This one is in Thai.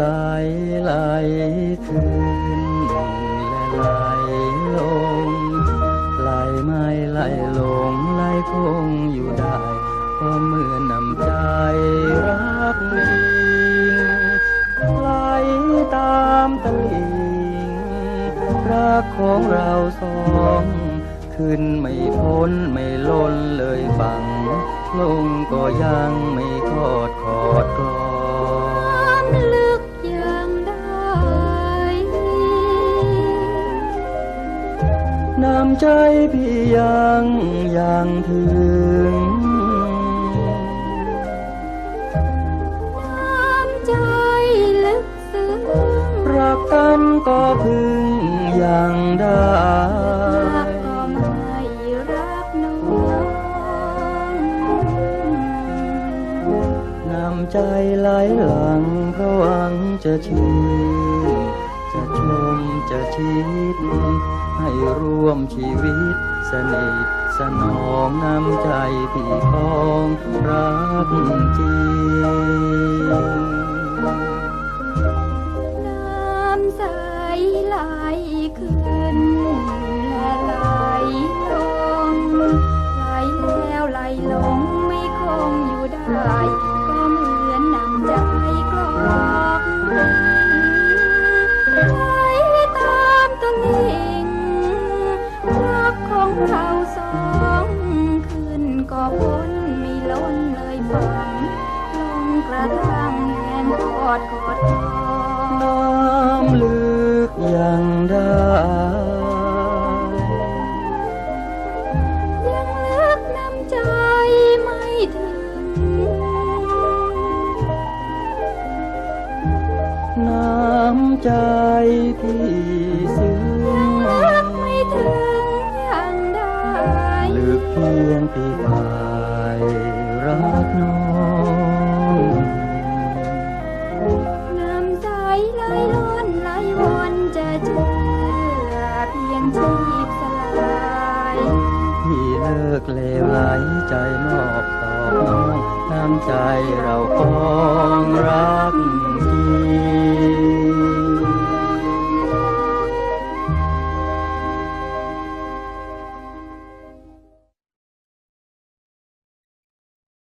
สไหลขึ้นและไหลลงไหลไม่ไหลลงไหลคงอยู่ได้ก็เมื่อนำใจรักนิ่งไหลตามตลิ่งรักของเราสองขึ้นไม่พ้นไม่ล้นเลยฝัง ลงก็ยังไม่ทอดขอดกอ ใจพี่ยังยังถึงน้ำใจลึกซึ้งรักกันก็พึงยังได้รักก็ไม่รักน้องน้ำใจไหลหลังเพราะหวังจะชื่น จะชมจะชิด ให้ร่วมชีวิตสนิทสนองน้ำใจพี่ของรักจริง อดกอดคอน้ำลึกยังได้ยังลึกน้ำใจไม่ถึง น้ำใจพี่ซึ้งลึกไม่ถึงอยังได้ลึกเพียงปีกายรักน้อง เลิกเลวไหลใจมอบตอบน้องน้ำใจเราคองรัก